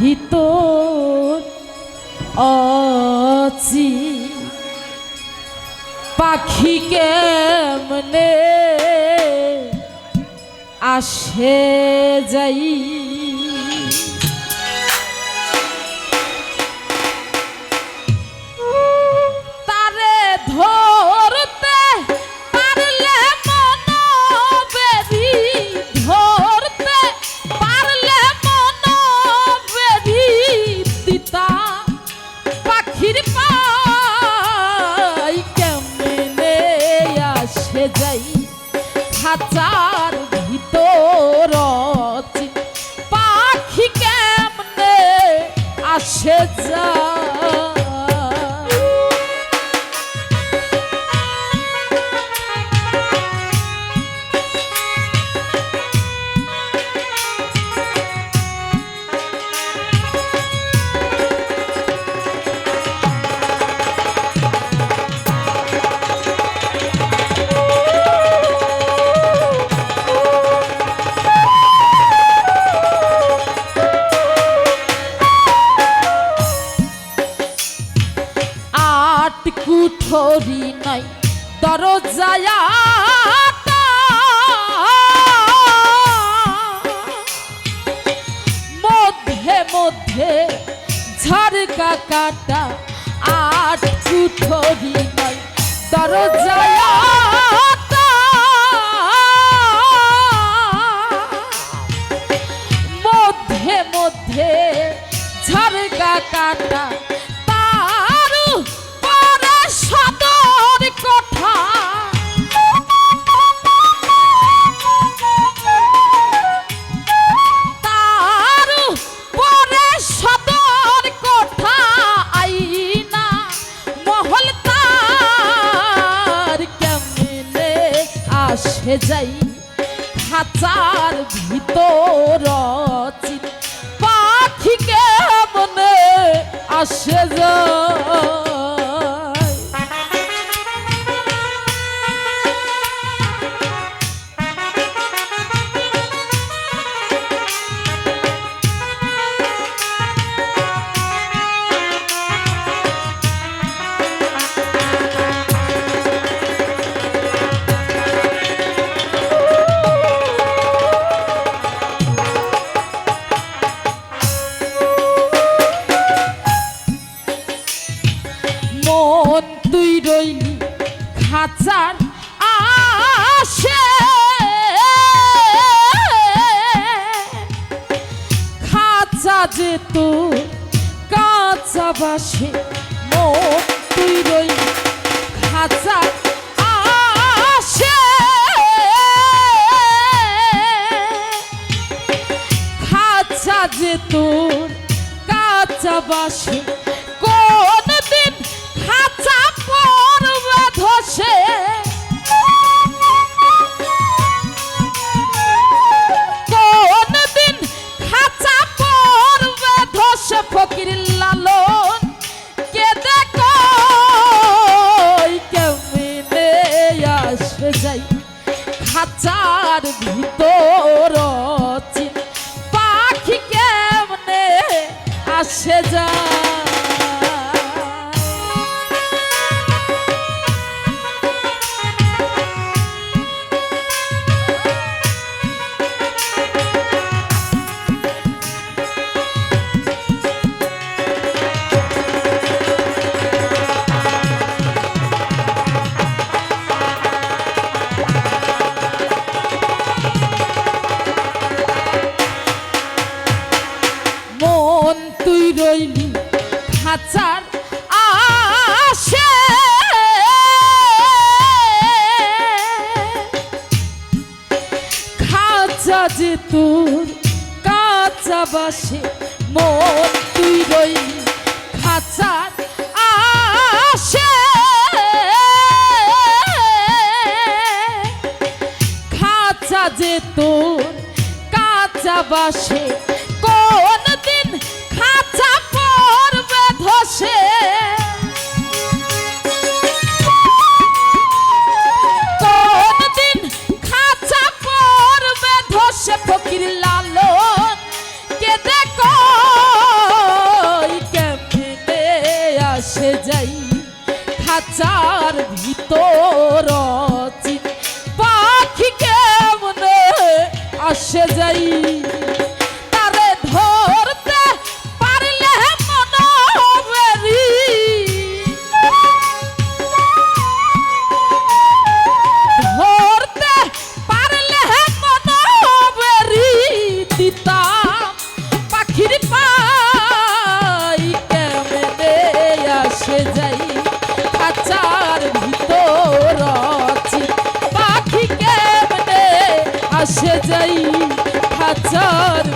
ভিতর অচি পাখি কেমনে আসে যাই? আসে আট কুঠরি নাই দরজায়া। মধ্যে মধ্যে ঝরকা কাটা আট কুঠরি নাই দরজায় আসে যাই খাঁচার ভিতর পাখিকে পাখি কেমনে আসে যায় মন তুই রইলি, খাঁচার আসে খাঁচা যে তোর কাঁচা বাসে, মন তুই রইলি, খাঁচার আসে খাঁচা যে কাঁচা বাসে খাঁচার ভিতর পাখি কেমনে আসে যায়? তোর কাঁচা বাসে মন তুই রইলি খাঁচার আসে খাঁচা যে তোর কাঁচা বাসে যাই খাঁচার ভিতর পাখি কেমন আসে যাই? যাই হাজার